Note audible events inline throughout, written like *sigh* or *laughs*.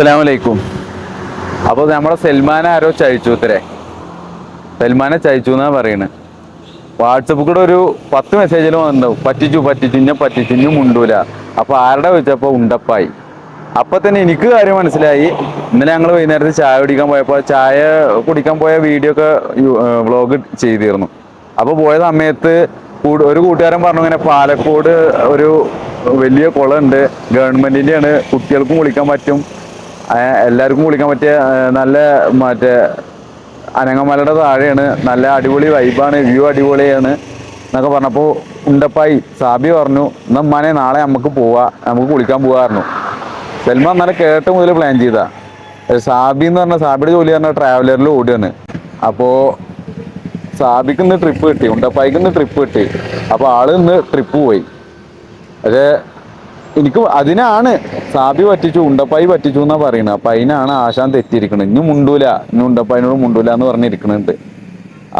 അസ്സലാമലൈക്കും. അപ്പോൾ നമ്മുടെ സൽമാനെ ആരോ ചഴിച്ചു ഇത്രേ. സൽമാനെ ചഴിച്ചു എന്നാണ് പറയുന്നത് വാട്സപ്പ് കൂടെ ഒരു പത്ത് മെസ്സേജിൽ വന്നു പറ്റിച്ചു പറ്റിച്ചു ഞാൻ പറ്റിച്ചു ഇന്നെ മുണ്ടൂല. അപ്പോൾ ആരുടെ വെച്ചപ്പോൾ ഉണ്ടപ്പായി. അപ്പോൾ തന്നെ എനിക്ക് കാര്യം മനസ്സിലായി. ഇന്നലെ ഞങ്ങൾ വൈകുന്നേരത്ത് ചായ കുടിക്കാൻ പോയപ്പോൾ ചായ കുടിക്കാൻ പോയ വീഡിയോ ഒക്കെ വ്ളോഗ് ചെയ്തിരുന്നു. അപ്പോൾ പോയ സമയത്ത് ഒരു കൂട്ടുകാരൻ പറഞ്ഞു ഇങ്ങനെ പാലക്കോട് ഒരു വലിയ കുളമുണ്ട്. ഗവൺമെന്റിന്റെ ആണ് കുട്ടികൾക്കും കുളിക്കാൻ പറ്റും. എല്ലാവർക്കും കുളിക്കാൻ പറ്റിയ നല്ല മറ്റേ അനങ്ങമലയുടെ താഴെയാണ്. നല്ല അടിപൊളി വൈബാണ് വ്യൂ അടിപൊളിയാണ് എന്നൊക്കെ പറഞ്ഞപ്പോൾ ഉണ്ടപ്പായി സാബി പറഞ്ഞു എന്നാൽ നാളെ നമുക്ക് പോവാ നമുക്ക് കുളിക്കാൻ പോകാമായിരുന്നു സെൽമ നല്ല കേട്ട മുതൽ പ്ലാൻ ചെയ്താ. സാബി എന്ന് പറഞ്ഞാൽ സാബിയുടെ ജോലി പറഞ്ഞാൽ ട്രാവലറിൽ ഓടുകയാണ് അപ്പോൾ സാബിക്ക് ഇന്ന് ട്രിപ്പ് കിട്ടി ഉണ്ടപ്പായിക്ക് ഇന്ന് ട്രിപ്പ് കിട്ടി. അപ്പോൾ ആൾ ഇന്ന് ട്രിപ്പ് പോയി. പക്ഷേ എനിക്ക് അതിനാണ് സാബി പറ്റിച്ചു ഉണ്ടപ്പായി പറ്റിച്ചു എന്നാ പറയുന്നത് അപ്പൊ അതിനാണ് ആശാൻ തെറ്റിയിരിക്കുന്നത് ഇനി മുണ്ടൂല. ഇനി ഉണ്ടപ്പായിനോട് മുണ്ടൂല എന്ന് പറഞ്ഞിരിക്കണുണ്ട്.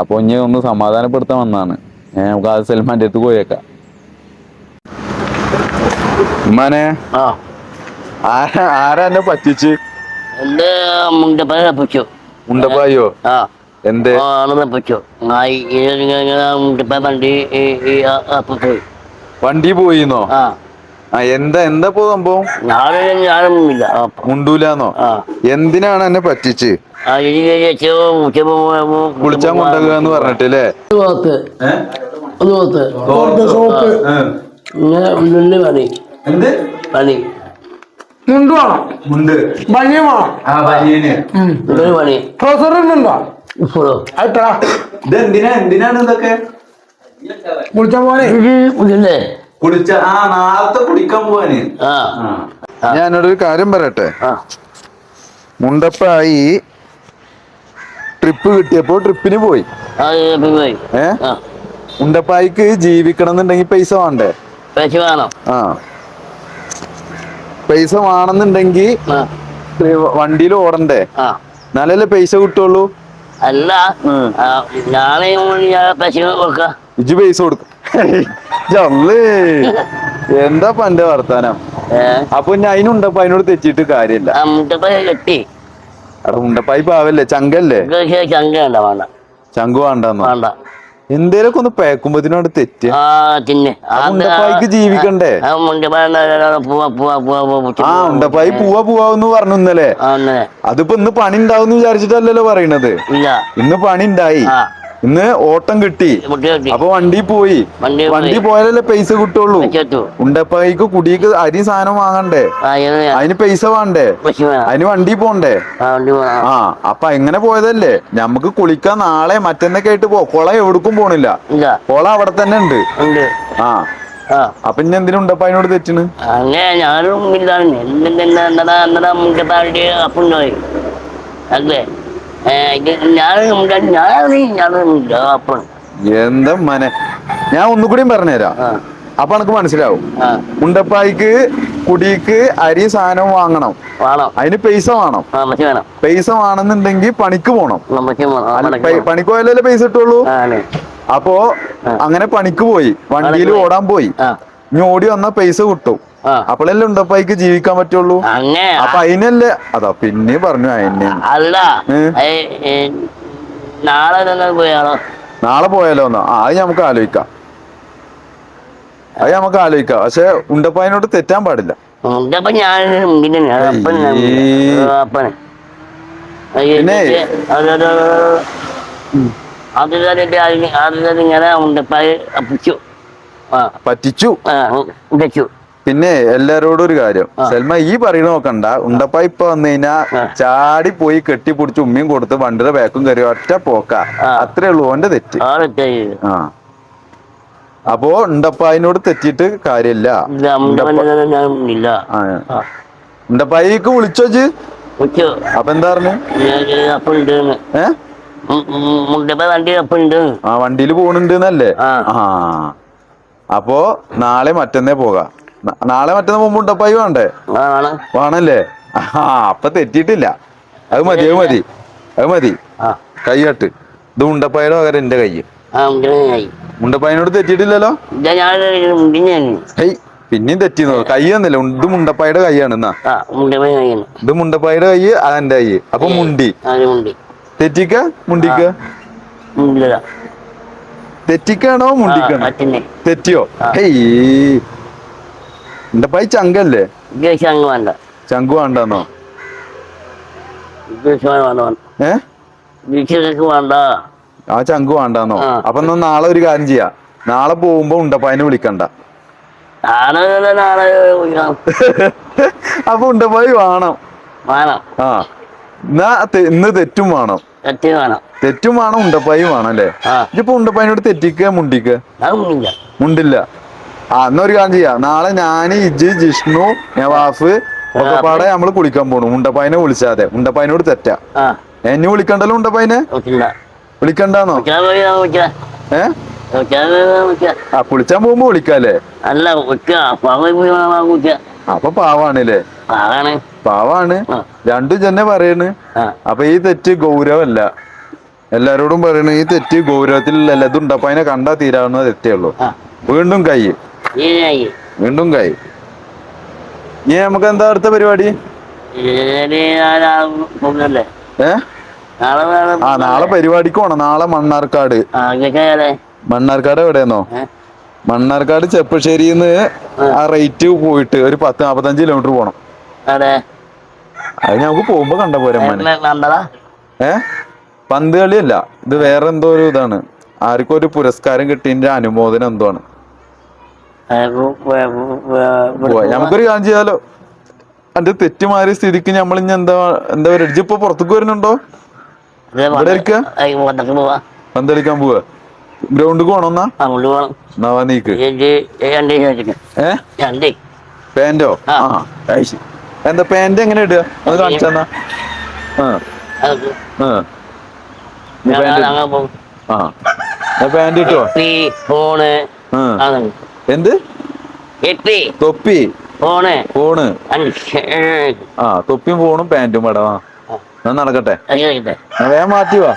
അപ്പൊ ഇനി ഒന്ന് സമാധാനപ്പെടുത്താൻ വന്നാണ്. നമുക്ക് ആ സൽമാന്റെ അടുത്ത് പോയേക്കാം ഉമ്മാനെ ആരാ ആരാ എന്നെ പറ്റിച്ച്? എന്റെ ആ. എന്തേ? വണ്ടി വണ്ടി പോയിന്നോ? ആ. എന്താ എന്താ ഇപ്പൊ സംഭവം? ഞാനൊന്നുമില്ല. മുണ്ടൂലാന്നോ? എന്തിനാണ് എന്നെ പറ്റിച്ച്? കുളിച്ചാൻ കൊണ്ടുപോകുക എന്ന് പറഞ്ഞിട്ടില്ലേ? പണി. മുണ്ട് വേണം. മുണ്ട്. ബനിയൻ വേണം. ആ ബനിയന്. ഉള്ളിൽ പണി. ട്രൗസർ ഉണ്ടോ? ഇപ്പോഴോ? അയട്ടാ എന്തിനാ എന്തിനാണ് ഇതൊക്കെ? പോലെ ആ നാളത്തെ കുടിക്കാൻ പോവാന്. ആ. ഞാനൊരു കാര്യം പറയട്ടെ? ആ. മുണ്ടപ്പായി ട്രിപ്പ് കിട്ടിയപ്പോ ട്രിപ്പിന് പോയി. ആ ഇത് പോയി. ഏ? ആ. മുണ്ടപ്പായിക്ക് ജീവിക്കണം എന്നുണ്ടെങ്കിൽ പൈസ വേണ്ടേ? പൈസ വേണം. ആ. പൈസ വേണമെന്നുണ്ടെങ്കിൽ ആ. വണ്ടിയിൽ ഓടണ്ടേ? ആ. എന്നാലല്ലേ പൈസ കിട്ടുള്ളൂ? അല്ല. ഉം. ആ, നാളെ ഞാൻ പൈസ കൊടുക്കാം. ഇജ്ജ് പൈസ കൊടുക്കും. ജള്ളേ എന്താ പന്റെ വർത്താനം? അപ്പൊ ഞാൻ അതിനുണ്ടപ്പോ അതിനോട് തെച്ചിട്ട് കാര്യമില്ല. കെട്ടി. ഉണ്ടപ്പായി പാവല്ലേ ചങ്കല്ലേ ചങ്ക വേണ്ട വേണ്ട. ചങ്കു വേണ്ടെന്നോ? വേണ്ട. എന്തേലൊക്കെ ഒന്ന് പേക്കുമ്പോത്തിനോട് തെറ്റ്. ആ തിന്നെ. ആ മുണ്ടപ്പായിക്ക് ജീവിക്കണ്ടേ? ആ മുണ്ടപ്പ പോവാ പോവാ പോവാ പോവാ ആ ഉണ്ടപ്പായി പൂവാ പൂവാന്ന് പറഞ്ഞു ഇന്നലെ. ആ അങ്ങനെ അതിപ്പോ ഇന്ന് പണി ഉണ്ടാവും വിചാരിച്ചിട്ടല്ലല്ലോ പറയണത്. ഇല്ല. ഇന്ന് പണി ഉണ്ടായി. ആ. ഇന്ന് ഓട്ടം കിട്ടി. അപ്പൊ വണ്ടി പോയി. വണ്ടി പോയാലല്ലേ പൈസ കിട്ടുള്ളൂ. ഉണ്ടപ്പായിക്ക് കുടിക്ക് അരി സാധനം വാങ്ങണ്ടേ? അതിന് പൈസ വേണ്ടേ? അതിന് വണ്ടി പോണ്ടേ? ആ അപ്പൊ എങ്ങനെ പോയതല്ലേ? നമുക്ക് കുളിക്കാൻ നാളെ മറ്റന്നൊക്കെ ആയിട്ട് പോ. കൊള എവിടക്കും പോണില്ല. കൊള അവിടെ തന്നെ ഉണ്ട്. ആ. അപ്പൊ ഇനി എന്തിനും ഉണ്ടപ്പായിനോട് തെറ്റിന്? അങ്ങനെ ഞാനും അല്ലേ? എന്താ മനെ? ഞാൻ ഒന്നുകൂടിയും പറഞ്ഞുതരാം. അപ്പൊ എനിക്ക് മനസ്സിലാവും. മുണ്ടപ്പായിക്ക് കുടിക്ക് അരി സാധനം വാങ്ങണം. അതിന് പൈസ വേണം. പൈസ വേണം. പൈസ വേണമെന്നുണ്ടെങ്കിൽ പണിക്ക് പോണം. പണിക്ക് പോയാലല്ലേ പൈസ കിട്ടുള്ളൂ? ആ, അപ്പോ അങ്ങനെ പണിക്ക് പോയി. വണ്ടിയിൽ ഓടാൻ പോയി. ഇനി ഓടി വന്നാ പൈസ കിട്ടും. അപ്പോഴല്ലേ ഉണ്ടപ്പായിക്ക് ജീവിക്കാൻ പറ്റുള്ളൂ? അപ്പൊ അതിനല്ലേ അതാ പിന്നെ പറഞ്ഞു അതിനെ അല്ല നാളെ നാളെ പോയാലോ എന്നാ? അത് നമുക്ക് ആലോചിക്കാം. അത് നമുക്ക് ആലോചിക്കാം. പക്ഷെ ഉണ്ടപ്പായനോട് തെറ്റാൻ പാടില്ല. പിന്നെ? പറ്റിച്ചു. പറ്റിച്ചു പിന്നെ എല്ലാരോടും ഒരു കാര്യം. സൽമ ഈ പറയണ നോക്കണ്ട. ഉണ്ടപ്പ ഇപ്പൊ വന്നു കഴിഞ്ഞാ ചാടി പോയി കെട്ടിപ്പിടിച്ച് ഉമ്മയും കൊടുത്ത് വണ്ടിയുടെ ബാക്കും കയറി ഒറ്റ പോക്ക. അത്രേ ഉള്ളൂ ഓന്റെ തെറ്റ്. ആ അപ്പോ ഉണ്ടപ്പായിനോട് തെറ്റിട്ട് കാര്യമില്ല. ഉണ്ടപ്പായിക്ക് വിളിച്ചോച്ച് അപ്പൊ എന്താ പറഞ്ഞു? ആ വണ്ടിയിൽ പോണുണ്ട് എന്നല്ലേ? ആ. അപ്പോ നാളെ മറ്റന്നേ പോകാം. നാളെ മറ്റന്നാ മുമ്പ് ഉണ്ടപ്പായി വേണ്ടേ? വേണല്ലേ? ആ അപ്പൊ തെറ്റിട്ടില്ല അത് മതി അത് മതി അത് മതി. കൈയട്ട് ഇത് ഉണ്ടപ്പായുടെ പകരം എന്റെ കൈ തെറ്റിയിട്ടില്ലല്ലോ? മുണ്ടിനായി ഹേയ് പിന്നെയും തെറ്റിന്നു കൈ ഒന്നില്ല ഇത് മുണ്ടപ്പായുടെ കൈയാണ് എന്നാ. ഇത് മുണ്ടപ്പായുടെ കൈ അതെന്റെ കൈ. അപ്പൊ മുണ്ടി. തെറ്റിക്ക? മുണ്ടിക്ക? തെറ്റിക്കാണോ മുണ്ടിക്കാണോ? തെറ്റിയോ? ആ. ഹേയ് പൈ ചങ്കല്ലേ? അങ്ങ് വേണ്ട. ചങ്കു വേണ്ടെന്നോ? ഏ? വേണ്ട. ആ ചങ്കു വേണ്ടെന്നോ. അപ്പൊ നാളെ ഒരു കാര്യം ചെയ്യാം. നാളെ പോകുമ്പോ ഉണ്ടപ്പായനെ വിളിക്കണ്ട. *laughs* അപ്പൊ ഉണ്ടപ്പായി വേണം. ആ. എന്നാ ഇന്ന് തെറ്റും വേണം. തെറ്റും വേണം. ഉണ്ടപ്പായും വേണം അല്ലേ? ഇപ്പൊ ഉണ്ടപ്പായനോട് തെറ്റിക്ക മുണ്ടിക്ക? മുണ്ടില്ല. ആ എന്നാ ഒരു കാര്യം ചെയ്യാം. നാളെ ഞാൻ ഇജ് ജിഷ്ണു നവാഫ് ഒക്കെ പാടെ നമ്മൾ കുളിക്കാൻ പോണു. ഉണ്ടപ്പായനെ വിളിച്ചാതെ. ഉണ്ടപ്പായനോട് തെറ്റാ. എന്നെ വിളിക്കണ്ടല്ലോ ഉണ്ടപ്പായനെ വിളിക്കണ്ടാന്നോ? ഏ? ആ കുളിച്ചാൻ പോകുമ്പോ വിളിക്കാല്ലേ? അല്ല അപ്പൊ പാവാണല്ലേ? പാവാണ്. രണ്ടും തന്നെ പറയണ്. അപ്പൊ ഈ തെറ്റ് ഗൗരവല്ല. എല്ലാരോടും പറയണ ഈ തെറ്റ് ഗൗരവത്തിലല്ല ഇത് അതിനെ കണ്ടാ തീരാവുന്ന തെറ്റേ ഉള്ളൂ. വീണ്ടും കൈ. വീണ്ടും കൈ. ഇനി നമുക്ക് എന്താ അടുത്ത പരിപാടി? ആ നാളെ പരിപാടിക്ക് പോണം. നാളെ മണ്ണാർക്കാട്. മണ്ണാർക്കാട് എവിടെയെന്നോ? മണ്ണാർക്കാട് ചെപ്പശ്ശേരിന്ന് ആ. റേറ്റ് പോയിട്ട് ഒരു പത്ത് നാപ്പത്തഞ്ച് കിലോമീറ്റർ പോണം. അതെ നമുക്ക് പോകുമ്പോ കണ്ട പോരെ ഏ? പന്ത് കളിയല്ല. ഇത് വേറെ എന്തോ ഒരു ഇതാണ്. ആർക്കും ഒരു പുരസ്കാരം കിട്ടിയതിന്റെ അനുമോദനം എന്തോ ആണ്. നമുക്കൊരു കാര്യം ചെയ്യാലോ? അന്റെ തെറ്റുമാറിയ സ്ഥിതിക്ക് നമ്മൾ ഇനി എന്താ എന്താ പറയുക ഇപ്പൊ പുറത്തേക്ക് വരുന്നുണ്ടോ? പന്തളിക്കാൻ? പോവാ. ഗ്രൗണ്ട് ഗ്രൗണ്ടിക്ക് പോണോന്നാ നീക്ക്. ഏ? പാന്റോ? ആ. എന്താ പാന്റ് എങ്ങനെ ഇടുക? അത് കാണിച്ചെന്നാ ആ. പാന്റ് ഇട്ടോ? ഫോണ് ആ. എന്ത്? തൊപ്പി. ഫോണ്. ആ തൊപ്പിയും ഫോണും പാന്റും ആ. എന്നാ നടക്കട്ടെ. വേഗം മാറ്റി വാ.